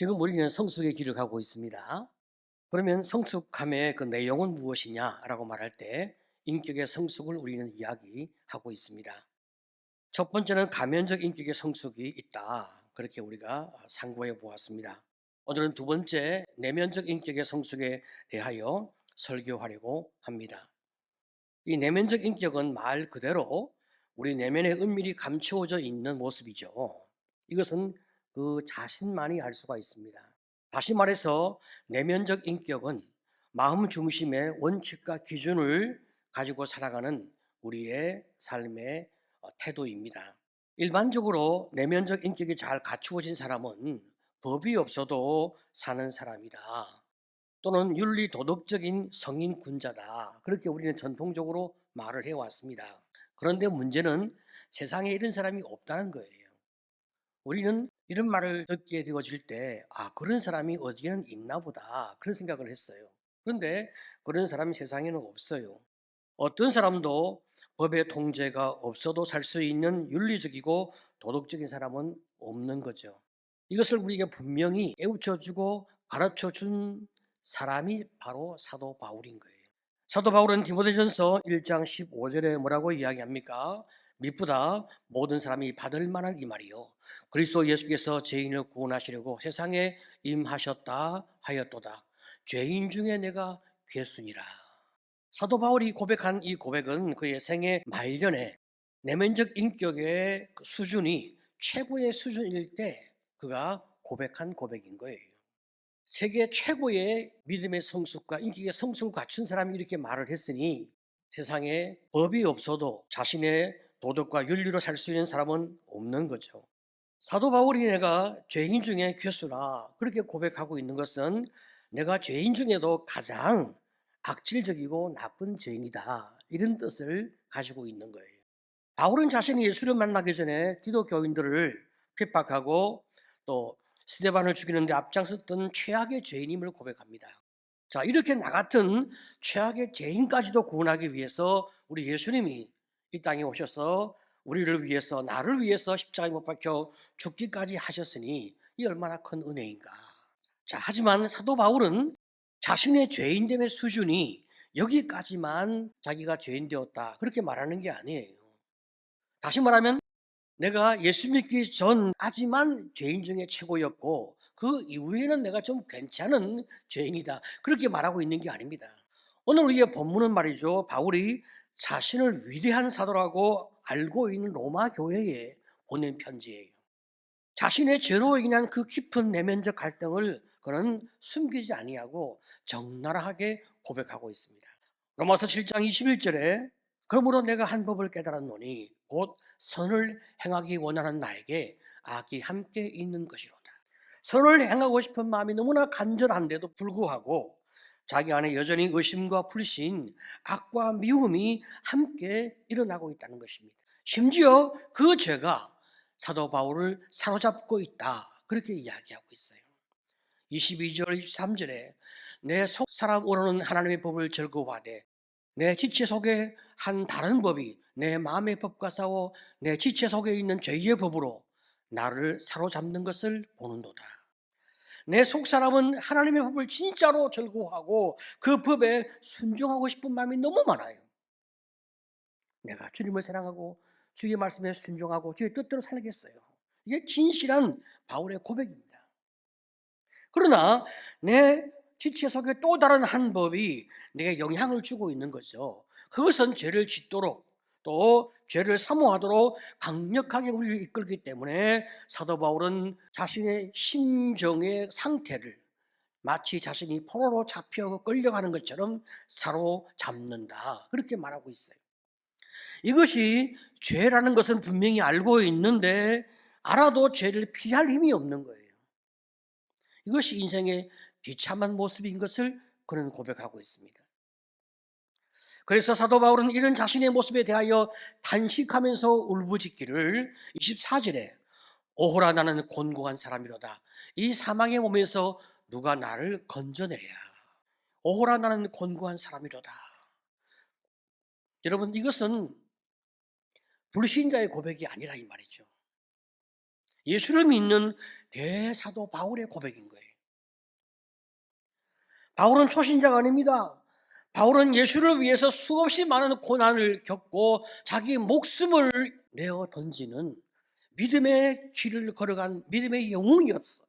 지금 우리는 성숙의 길을 가고 있습니다. 그러면 성숙함의 그 내용은 무엇이냐라고 말할 때 인격의 성숙을 우리는 이야기하고 있습니다. 첫 번째는 가면적 인격의 성숙이 있다. 그렇게 우리가 상고해 보았습니다. 오늘은 두 번째 내면적 인격의 성숙에 대하여 설교하려고 합니다. 이 내면적 인격은 말 그대로 우리 내면에 은밀히 감추어져 있는 모습이죠. 이것은 그 자신만이 알 수가 있습니다. 다시 말해서 내면적 인격은 마음 중심의 원칙과 기준을 가지고 살아가는 우리의 삶의 어, 태도입니다. 일반적으로 내면적 인격이 잘 갖추어진 사람은 법이 없어도 사는 사람이다. 또는 윤리 도덕적인 성인 군자다. 그렇게 우리는 전통적으로 말을 해왔습니다. 그런데 문제는 세상에 이런 사람이 없다는 거예요. 우리는 이런 말을 듣게 되어질 때, 아, 그런 사람이 어디에는 있나 보다. 그런 생각을 했어요. 그런데 그런 사람이 세상에는 없어요. 어떤 사람도 법의 통제가 없어도 살 수 있는 윤리적이고 도덕적인 사람은 없는 거죠. 이것을 우리에게 분명히 깨우쳐주고 가르쳐 준 사람이 바로 사도 바울인 거예요. 사도 바울은 디모데전서 1장 15절에 뭐라고 이야기합니까? 미쁘다 모든 사람이 받을 만한 이 말이요. 그리스도 예수께서 죄인을 구원하시려고 세상에 임하셨다 하였도다. 죄인 중에 내가 괴순이라. 사도 바울이 고백한 이 고백은 그의 생애 말년에 내면적 인격의 그 수준이 최고의 수준일 때 그가 고백한 고백인 거예요. 세계 최고의 믿음의 성숙과 인격의 성숙을 갖춘 사람이 이렇게 말을 했으니 세상에 법이 없어도 자신의 도덕과 윤리로 살 수 있는 사람은 없는 거죠. 사도 바울이 내가 죄인 중에 괴수라 그렇게 고백하고 있는 것은 내가 죄인 중에도 가장 악질적이고 나쁜 죄인이다 이런 뜻을 가지고 있는 거예요. 바울은 자신이 예수를 만나기 전에 기독교인들을 핍박하고 또 스데반을 죽이는데 앞장섰던 최악의 죄인임을 고백합니다. 자, 이렇게 나 같은 최악의 죄인까지도 구원하기 위해서 우리 예수님이 이 땅에 오셔서 우리를 위해서 나를 위해서 십자가에 못 박혀 죽기까지 하셨으니 이 얼마나 큰 은혜인가. 자, 하지만 사도 바울은 자신의 죄인됨의 수준이 여기까지만 자기가 죄인 되었다. 그렇게 말하는 게 아니에요. 다시 말하면 내가 예수 믿기 전까지만 죄인 중에 최고였고 그 이후에는 내가 좀 괜찮은 죄인이다. 그렇게 말하고 있는 게 아닙니다. 오늘 우리의 본문은 말이죠. 바울이 자신을 위대한 사도라고 알고 있는 로마 교회에 보낸 편지예요. 자신의 죄로 인한 그 깊은 내면적 갈등을 그는 숨기지 아니하고 적나라하게 고백하고 있습니다. 로마서 7장 21절에 그러므로 내가 한 법을 깨달았노니 곧 선을 행하기 원하는 나에게 악이 함께 있는 것이로다. 선을 행하고 싶은 마음이 너무나 간절한데도 불구하고 자기 안에 여전히 의심과 불신, 악과 미움이 함께 일어나고 있다는 것입니다. 심지어 그 죄가 사도 바울을 사로잡고 있다. 그렇게 이야기하고 있어요. 22절, 23절에 내속 사람으로는 하나님의 법을 즐거워하되 내 지체 속에 한 다른 법이 내 마음의 법과 싸워 내 지체 속에 있는 죄의 법으로 나를 사로잡는 것을 보는도다. 내 속 사람은 하나님의 법을 진짜로 즐거워하고 그 법에 순종하고 싶은 마음이 너무 많아요. 내가 주님을 사랑하고 주의 말씀에 순종하고 주의 뜻대로 살겠어요. 이게 진실한 바울의 고백입니다. 그러나 내 지체 속에 또 다른 한 법이 내게 영향을 주고 있는 거죠. 그것은 죄를 짓도록 또 죄를 사모하도록 강력하게 우리를 이끌기 때문에 사도 바울은 자신의 심정의 상태를 마치 자신이 포로로 잡혀 끌려가는 것처럼 사로잡는다. 그렇게 말하고 있어요. 이것이 죄라는 것은 분명히 알고 있는데 알아도 죄를 피할 힘이 없는 거예요. 이것이 인생의 비참한 모습인 것을 그는 고백하고 있습니다. 그래서 사도 바울은 이런 자신의 모습에 대하여 단식하면서 울부짖기를 24절에 오호라 나는 곤고한 사람이로다. 이 사망의 몸에서 누가 나를 건져내랴. 오호라 나는 곤고한 사람이로다. 여러분 이것은 불신자의 고백이 아니라 이 말이죠. 예수를 믿는 대사도 바울의 고백인 거예요. 바울은 초신자가 아닙니다. 바울은 예수를 위해서 수없이 많은 고난을 겪고 자기 목숨을 내어 던지는 믿음의 길을 걸어간 믿음의 영웅이었어.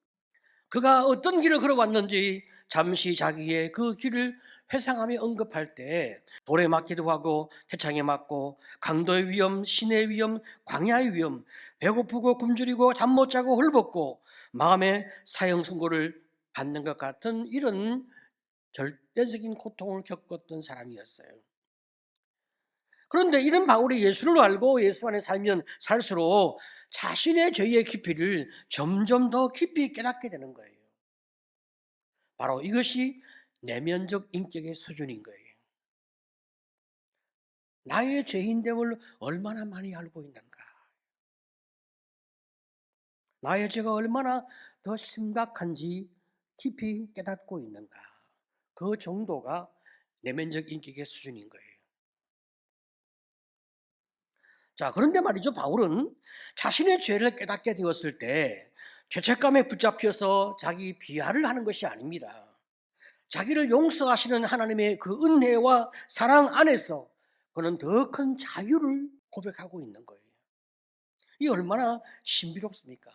그가 어떤 길을 걸어왔는지 잠시 자기의 그 길을 회상하며 언급할 때 돌에 맞기도 하고 태창에 맞고 강도의 위험, 신의 위험, 광야의 위험, 배고프고 굶주리고 잠 못 자고 헐벗고 마음의 사형 선고를 받는 것 같은 이런 절대적인 고통을 겪었던 사람이었어요. 그런데 이런 바울이 예수를 알고 예수 안에 살면 살수록 자신의 죄의 깊이를 점점 더 깊이 깨닫게 되는 거예요. 바로 이것이 내면적 인격의 수준인 거예요. 나의 죄인됨을 얼마나 많이 알고 있는가? 나의 죄가 얼마나 더 심각한지 깊이 깨닫고 있는가? 그 정도가 내면적 인격의 수준인 거예요. 자, 그런데 말이죠. 바울은 자신의 죄를 깨닫게 되었을 때 죄책감에 붙잡혀서 자기 비하를 하는 것이 아닙니다. 자기를 용서하시는 하나님의 그 은혜와 사랑 안에서 그는 더 큰 자유를 고백하고 있는 거예요. 이 얼마나 신비롭습니까?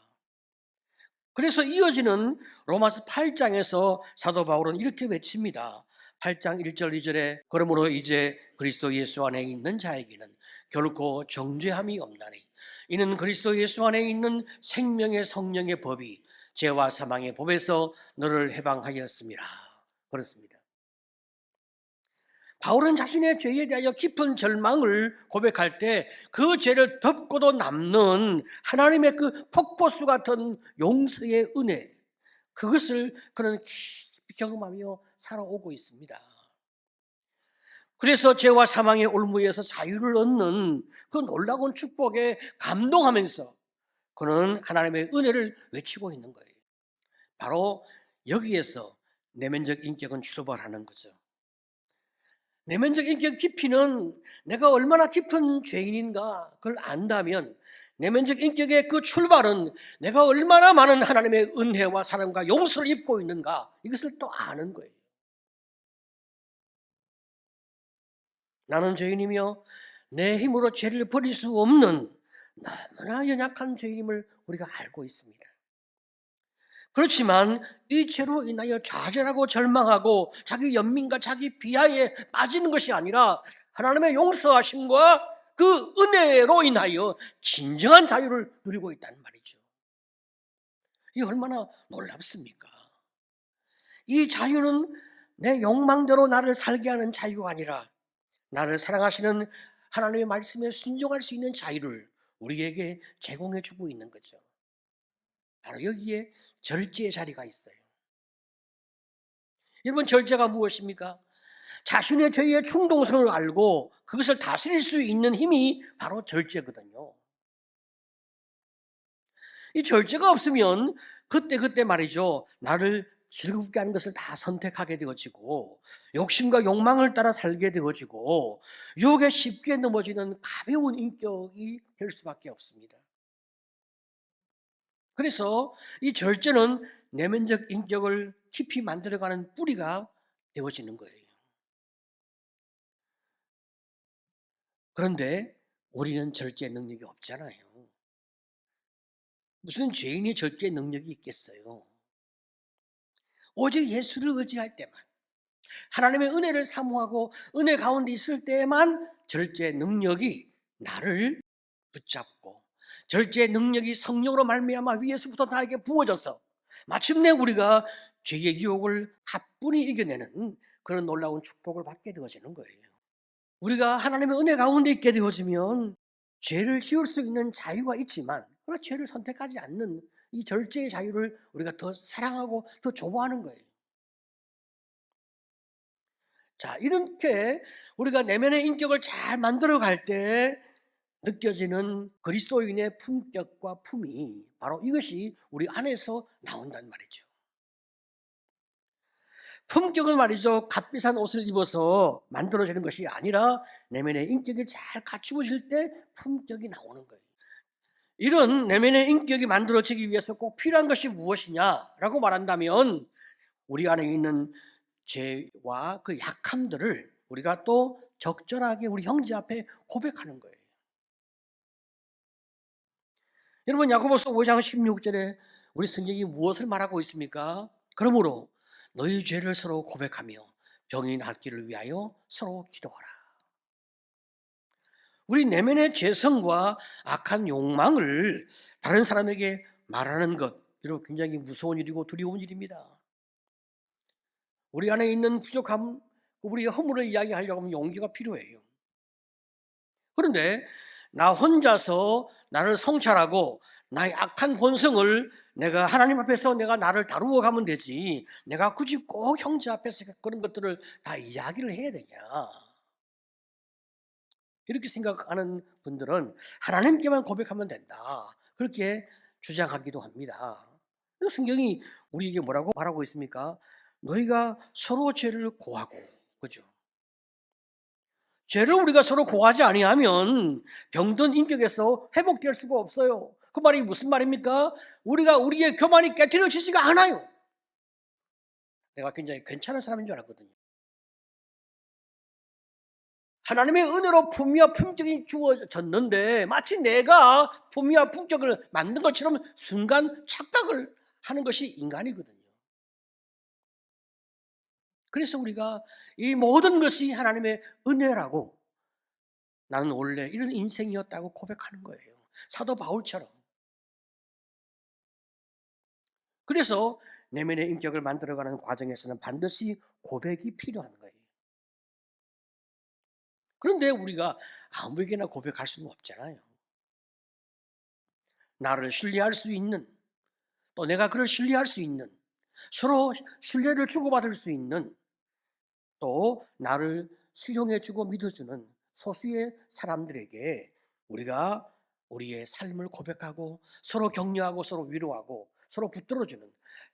그래서 이어지는 로마서 8장에서 사도 바울은 이렇게 외칩니다. 8장 1절 2절에 그러므로 이제 그리스도 예수 안에 있는 자에게는 결코 정죄함이 없나니 이는 그리스도 예수 안에 있는 생명의 성령의 법이 죄와 사망의 법에서 너를 해방하였습니다. 그렇습니다. 바울은 자신의 죄에 대하여 깊은 절망을 고백할 때 그 죄를 덮고도 남는 하나님의 그 폭포수 같은 용서의 은혜, 그것을 그는 깊이 경험하며 살아오고 있습니다. 그래서 죄와 사망의 올무에서 자유를 얻는 그 놀라운 축복에 감동하면서 그는 하나님의 은혜를 외치고 있는 거예요. 바로 여기에서 내면적 인격은 출발하는 거죠. 내면적 인격 깊이는 내가 얼마나 깊은 죄인인가 그걸 안다면 내면적 인격의 그 출발은 내가 얼마나 많은 하나님의 은혜와 사랑과 용서를 입고 있는가 이것을 또 아는 거예요. 나는 죄인이며 내 힘으로 죄를 버릴 수 없는 너무나 연약한 죄인임을 우리가 알고 있습니다. 그렇지만 이 죄로 인하여 좌절하고 절망하고 자기 연민과 자기 비하에 빠지는 것이 아니라 하나님의 용서하심과 그 은혜로 인하여 진정한 자유를 누리고 있다는 말이죠. 이 얼마나 놀랍습니까? 이 자유는 내 욕망대로 나를 살게 하는 자유가 아니라 나를 사랑하시는 하나님의 말씀에 순종할 수 있는 자유를 우리에게 제공해 주고 있는 거죠. 바로 여기에 절제의 자리가 있어요. 여러분, 절제가 무엇입니까? 자신의 죄의 충동성을 알고 그것을 다스릴 수 있는 힘이 바로 절제거든요. 이 절제가 없으면 그때그때 말이죠. 나를 즐겁게 하는 것을 다 선택하게 되어지고 욕심과 욕망을 따라 살게 되어지고 유혹에 쉽게 넘어지는 가벼운 인격이 될 수밖에 없습니다. 그래서 이 절제는 내면적 인격을 깊이 만들어가는 뿌리가 되어지는 거예요. 그런데 우리는 절제 능력이 없잖아요. 무슨 죄인이 절제 능력이 있겠어요? 오직 예수를 의지할 때만, 하나님의 은혜를 사모하고 은혜 가운데 있을 때만 절제 능력이 나를 붙잡고 절제 능력이 성령으로 말미암아 위에서부터 나에게 부어져서 마침내 우리가 죄의 유혹을 가뿐히 이겨내는 그런 놀라운 축복을 받게 되어지는 거예요. 우리가 하나님의 은혜 가운데 있게 되어지면 죄를 지을 수 있는 자유가 있지만 그러나 죄를 선택하지 않는 이 절제의 자유를 우리가 더 사랑하고 더 좋아하는 거예요. 자, 이렇게 우리가 내면의 인격을 잘 만들어 갈 때 느껴지는 그리스도인의 품격과 품이 바로 이것이 우리 안에서 나온단 말이죠. 품격은 말이죠. 값비싼 옷을 입어서 만들어지는 것이 아니라 내면의 인격이 잘 갖추어질 때 품격이 나오는 거예요. 이런 내면의 인격이 만들어지기 위해서 꼭 필요한 것이 무엇이냐라고 말한다면 우리 안에 있는 죄와 그 약함들을 우리가 또 적절하게 우리 형제 앞에 고백하는 거예요. 여러분 야고보서 5장 16절에 우리 성경이 무엇을 말하고 있습니까? 그러므로 너희 죄를 서로 고백하며 병이 낫기를 위하여 서로 기도하라. 우리 내면의 죄성과 악한 욕망을 다른 사람에게 말하는 것, 여러분 굉장히 무서운 일이고 두려운 일입니다. 우리 안에 있는 부족함, 우리의 허물을 이야기하려고 하면 용기가 필요해요. 그런데 나 혼자서 나를 성찰하고 나의 악한 본성을 내가 하나님 앞에서 내가 나를 다루어 가면 되지. 내가 굳이 꼭 형제 앞에서 그런 것들을 다 이야기를 해야 되냐. 이렇게 생각하는 분들은 하나님께만 고백하면 된다. 그렇게 주장하기도 합니다. 성경이 우리에게 뭐라고 말하고 있습니까? 너희가 서로 죄를 고하고, 그죠? 죄를 우리가 서로 고하지 아니하면 병든 인격에서 회복될 수가 없어요. 그 말이 무슨 말입니까? 우리가 우리의 교만이 깨트려지지가 않아요. 내가 굉장히 괜찮은 사람인 줄 알았거든요. 하나님의 은혜로 품위와 품격이 주어졌는데 마치 내가 품위와 품격을 만든 것처럼 순간 착각을 하는 것이 인간이거든요. 그래서 우리가 이 모든 것이 하나님의 은혜라고 나는 원래 이런 인생이었다고 고백하는 거예요. 사도 바울처럼. 그래서 내면의 인격을 만들어가는 과정에서는 반드시 고백이 필요한 거예요. 그런데 우리가 아무에게나 고백할 수는 없잖아요. 나를 신뢰할 수 있는, 또 내가 그를 신뢰할 수 있는, 서로 신뢰를 주고받을 수 있는, 또 나를 수용해주고 믿어주는 소수의 사람들에게 우리가 우리의 삶을 고백하고 서로 격려하고 서로 위로하고 서로 붙들어주는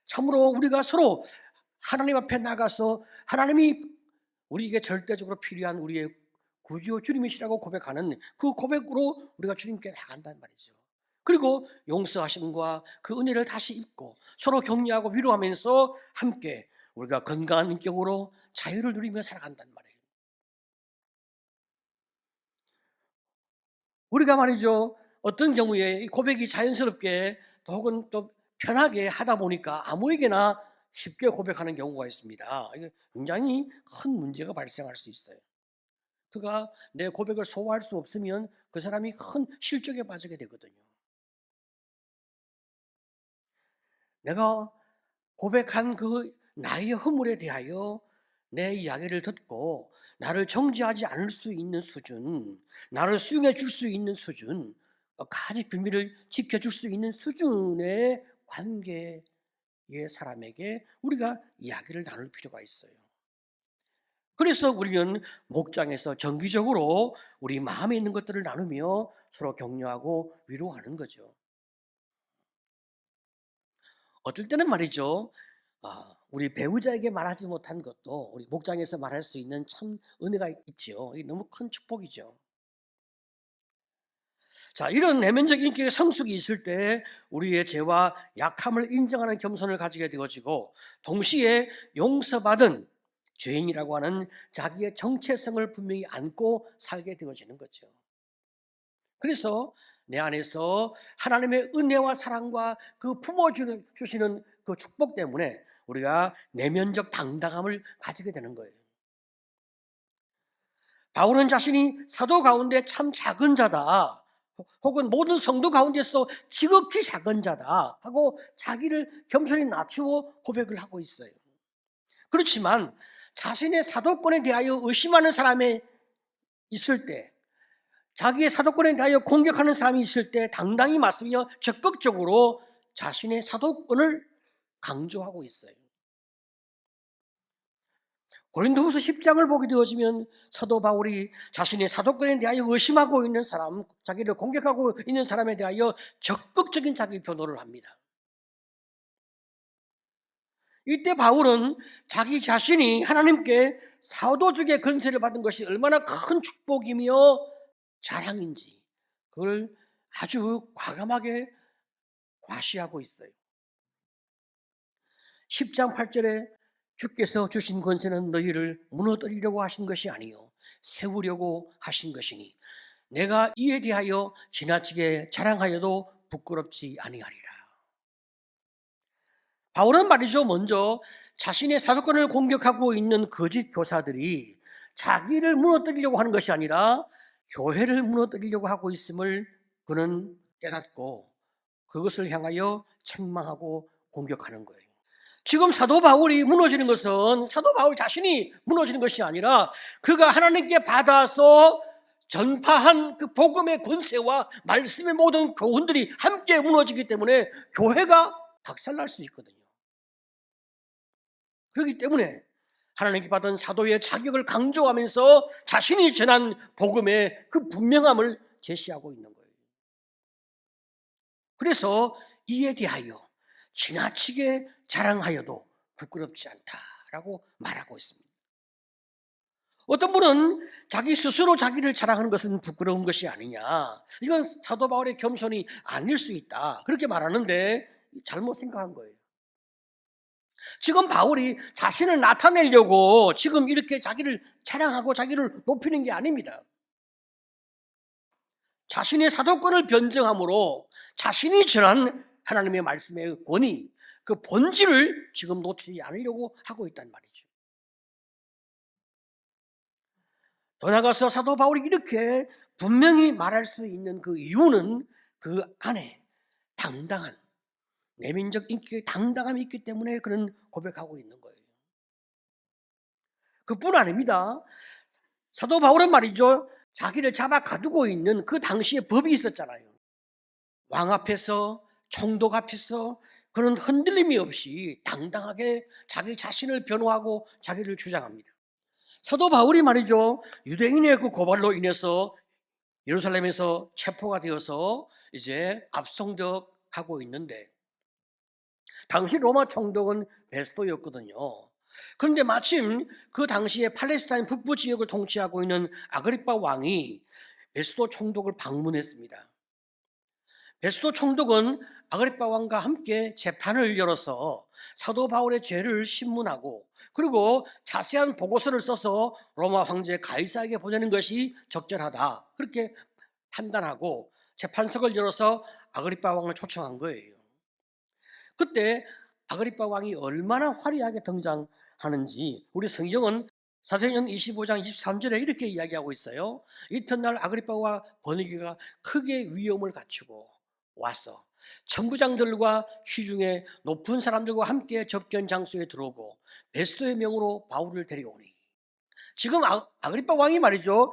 참으로 우리가 서로 하나님 앞에 나가서 하나님이 우리에게 절대적으로 필요한 우리의 구주요 주님이시라고 고백하는 그 고백으로 우리가 주님께 나간단 말이죠. 그리고 용서하심과 그 은혜를 다시 입고 서로 격려하고 위로하면서 함께 우리가 건강한 인격으로 자유를 누리며 살아간단 말이에요. 우리가 말이죠. 어떤 경우에 고백이 자연스럽게 혹은 또 편하게 하다 보니까 아무에게나 쉽게 고백하는 경우가 있습니다. 굉장히 큰 문제가 발생할 수 있어요. 그가 내 고백을 소화할 수 없으면 그 사람이 큰 실적에 빠지게 되거든요. 내가 고백한 그 나의 허물에 대하여 내 이야기를 듣고 나를 정지하지 않을 수 있는 수준, 나를 수용해 줄 수 있는 수준, 끝까지 비밀을 지켜줄 수 있는 수준의 관계의 사람에게 우리가 이야기를 나눌 필요가 있어요. 그래서 우리는 목장에서 정기적으로 우리 마음에 있는 것들을 나누며 서로 격려하고 위로하는 거죠. 어떨 때는 말이죠. 아, 우리 배우자에게 말하지 못한 것도 우리 목장에서 말할 수 있는 참 은혜가 있지요. 너무 큰 축복이죠. 자, 이런 내면적 인격의 성숙이 있을 때 우리의 죄와 약함을 인정하는 겸손을 가지게 되어지고 동시에 용서받은 죄인이라고 하는 자기의 정체성을 분명히 안고 살게 되어지는 거죠. 그래서 내 안에서 하나님의 은혜와 사랑과 그 품어주시는 그 축복 때문에 우리가 내면적 당당함을 가지게 되는 거예요. 바울은 자신이 사도 가운데 참 작은 자다. 혹은 모든 성도 가운데서 지극히 작은 자다 하고 자기를 겸손히 낮추어 고백을 하고 있어요. 그렇지만 자신의 사도권에 대하여 의심하는 사람이 있을 때, 자기의 사도권에 대하여 공격하는 사람이 있을 때 당당히 맞으며 적극적으로 자신의 사도권을 강조하고 있어요. 고린도후서 10장을 보게 되어지면 사도 바울이 자신의 사도권에 대하여 의심하고 있는 사람, 자기를 공격하고 있는 사람에 대하여 적극적인 자기 변호를 합니다. 이때 바울은 자기 자신이 하나님께 사도직의 건세를 받은 것이 얼마나 큰 축복이며 자랑인지 그걸 아주 과감하게 과시하고 있어요. 10장 8절에 주께서 주신 권세는 너희를 무너뜨리려고 하신 것이 아니요 세우려고 하신 것이니 내가 이에 대하여 지나치게 자랑하여도 부끄럽지 아니하리라. 바울은 말이죠. 먼저 자신의 사도권을 공격하고 있는 거짓 교사들이 자기를 무너뜨리려고 하는 것이 아니라 교회를 무너뜨리려고 하고 있음을 그는 깨닫고 그것을 향하여 책망하고 공격하는 거예요. 지금 사도 바울이 무너지는 것은 사도 바울 자신이 무너지는 것이 아니라 그가 하나님께 받아서 전파한 그 복음의 권세와 말씀의 모든 교훈들이 함께 무너지기 때문에 교회가 박살날 수 있거든요. 그렇기 때문에 하나님께 받은 사도의 자격을 강조하면서 자신이 전한 복음의 그 분명함을 제시하고 있는 거예요. 그래서 이에 대하여 지나치게 자랑하여도 부끄럽지 않다라고 말하고 있습니다. 어떤 분은 자기 스스로 자기를 자랑하는 것은 부끄러운 것이 아니냐. 이건 사도 바울의 겸손이 아닐 수 있다. 그렇게 말하는데 잘못 생각한 거예요. 지금 바울이 자신을 나타내려고 지금 이렇게 자기를 자랑하고 자기를 높이는 게 아닙니다. 자신의 사도권을 변증함으로 자신이 전한 하나님의 말씀의 권위, 그 본질을 지금 놓치지 않으려고 하고 있단 말이죠. 더 나가서 사도 바울이 이렇게 분명히 말할 수 있는 그 이유는 그 안에 당당한 내민적 인격의 당당함이 있기 때문에 그는 고백하고 있는 거예요. 그뿐 아닙니다. 사도 바울은 말이죠. 자기를 잡아 가두고 있는 그 당시에 법이 있었잖아요. 왕 앞에서, 총독 앞에서 그런 흔들림이 없이 당당하게 자기 자신을 변호하고 자기를 주장합니다. 사도 바울이 말이죠. 유대인의 그 고발로 인해서 예루살렘에서 체포가 되어서 이제 압송덕하고 있는데 당시 로마 총독은 베스토였거든요. 그런데 마침 그 당시에 팔레스타인 북부 지역을 통치하고 있는 아그리파 왕이 베스토 총독을 방문했습니다. 베스토 총독은 아그리파 왕과 함께 재판을 열어서 사도 바울의 죄를 신문하고 그리고 자세한 보고서를 써서 로마 황제 가이사에게 보내는 것이 적절하다. 그렇게 판단하고 재판석을 열어서 아그리파 왕을 초청한 거예요. 그때 아그리파 왕이 얼마나 화려하게 등장하는지 우리 성경은 사도행전 25장 23절에 이렇게 이야기하고 있어요. 이튿날 아그리파와 버니게가 크게 위험을 갖추고 와서 청부장들과 시중에 높은 사람들과 함께 접견 장소에 들어오고 베스토의 명으로 바울을 데려오니 지금 아, 아그리파 왕이 말이죠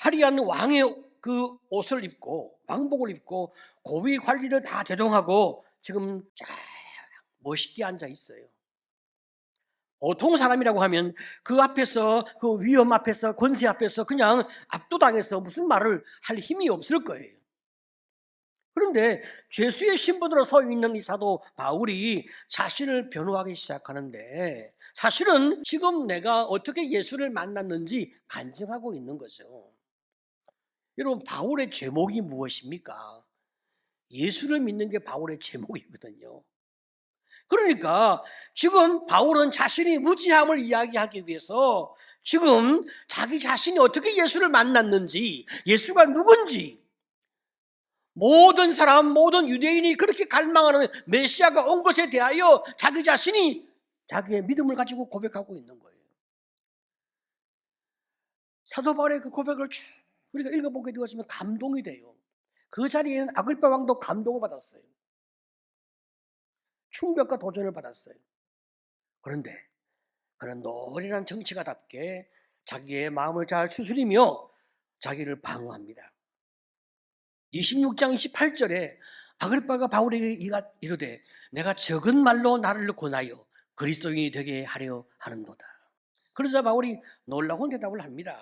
화려한 왕의 그 옷을 입고 왕복을 입고 고위 관리를 다 대동하고 지금 쫙 멋있게 앉아 있어요. 보통 사람이라고 하면 그 앞에서 그 위험 앞에서 권세 앞에서 그냥 압도당해서 무슨 말을 할 힘이 없을 거예요. 그런데 죄수의 신분으로 서 있는 이 사도 바울이 자신을 변호하기 시작하는데 사실은 지금 내가 어떻게 예수를 만났는지 간증하고 있는 거죠. 여러분 바울의 제목이 무엇입니까? 예수를 믿는 게 바울의 제목이거든요. 그러니까 지금 바울은 자신이 무지함을 이야기하기 위해서 지금 자기 자신이 어떻게 예수를 만났는지, 예수가 누군지, 모든 사람, 모든 유대인이 그렇게 갈망하는 메시아가 온 것에 대하여 자기 자신이 자기의 믿음을 가지고 고백하고 있는 거예요. 사도 바울의 그 고백을 쭉 우리가 읽어보게 되었으면 감동이 돼요. 그 자리에는 아글파 왕도 감동을 받았어요. 충격과 도전을 받았어요. 그런데 그런 노련한 정치가답게 자기의 마음을 잘 추스리며 자기를 방어합니다. 26장 28절에 아글바가 바울에게 이르되 내가 적은 말로 나를 권하여 그리스도인이 되게 하려 하는도다. 그러자 바울이 놀라운 대답을 합니다.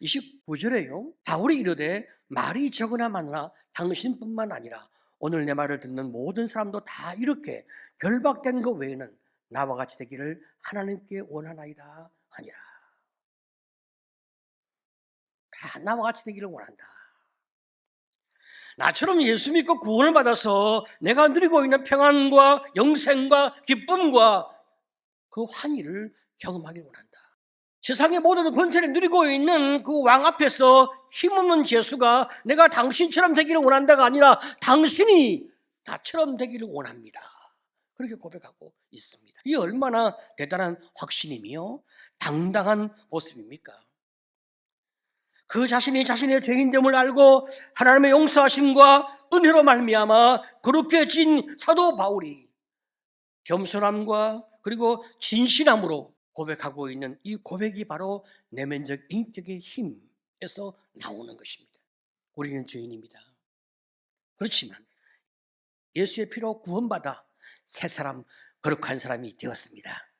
29절에요. 바울이 이르되 말이 적으나 많으나 당신뿐만 아니라 오늘 내 말을 듣는 모든 사람도 다 이렇게 결박된 것 외에는 나와 같이 되기를 하나님께 원하나이다 하니라. 다 나와 같이 되기를 원한다. 나처럼 예수 믿고 구원을 받아서 내가 누리고 있는 평안과 영생과 기쁨과 그 환희를 경험하길 원한다. 세상의 모든 권세를 누리고 있는 그 왕 앞에서 힘없는 죄수가 내가 당신처럼 되기를 원한다가 아니라 당신이 나처럼 되기를 원합니다. 그렇게 고백하고 있습니다. 이 얼마나 대단한 확신이며 당당한 모습입니까? 그 자신이 자신의 죄인됨을 알고 하나님의 용서하심과 은혜로 말미암아 그렇게 진 사도 바울이 겸손함과 그리고 진실함으로 고백하고 있는 이 고백이 바로 내면적 인격의 힘에서 나오는 것입니다. 우리는 죄인입니다. 그렇지만 예수의 피로 구원받아 새 사람, 거룩한 사람이 되었습니다.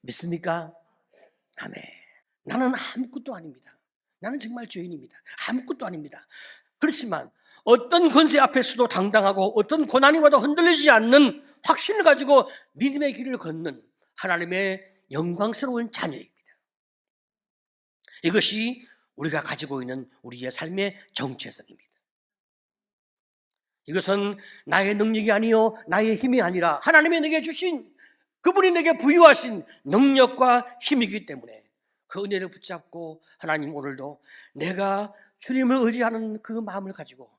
믿습니까? 아멘. 나는 아무것도 아닙니다. 나는 정말 죄인입니다. 아무것도 아닙니다. 그렇지만 어떤 권세 앞에서도 당당하고 어떤 고난이 와도 흔들리지 않는 확신을 가지고 믿음의 길을 걷는 하나님의 영광스러운 자녀입니다. 이것이 우리가 가지고 있는 우리의 삶의 정체성입니다. 이것은 나의 능력이 아니요 나의 힘이 아니라 하나님이 내게 주신 그분이 내게 부여하신 능력과 힘이기 때문에 그 은혜를 붙잡고 하나님 오늘도 내가 주님을 의지하는 그 마음을 가지고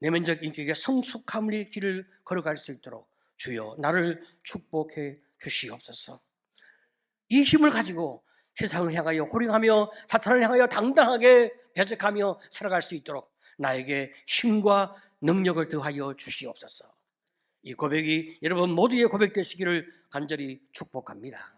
내면적 인격의 성숙함의 길을 걸어갈 수 있도록 주여 나를 축복해 주시옵소서. 이 힘을 가지고 세상을 향하여 호령하며 사탄을 향하여 당당하게 대적하며 살아갈 수 있도록 나에게 힘과 능력을 더하여 주시옵소서. 이 고백이 여러분 모두의 고백 되시기를 간절히 축복합니다.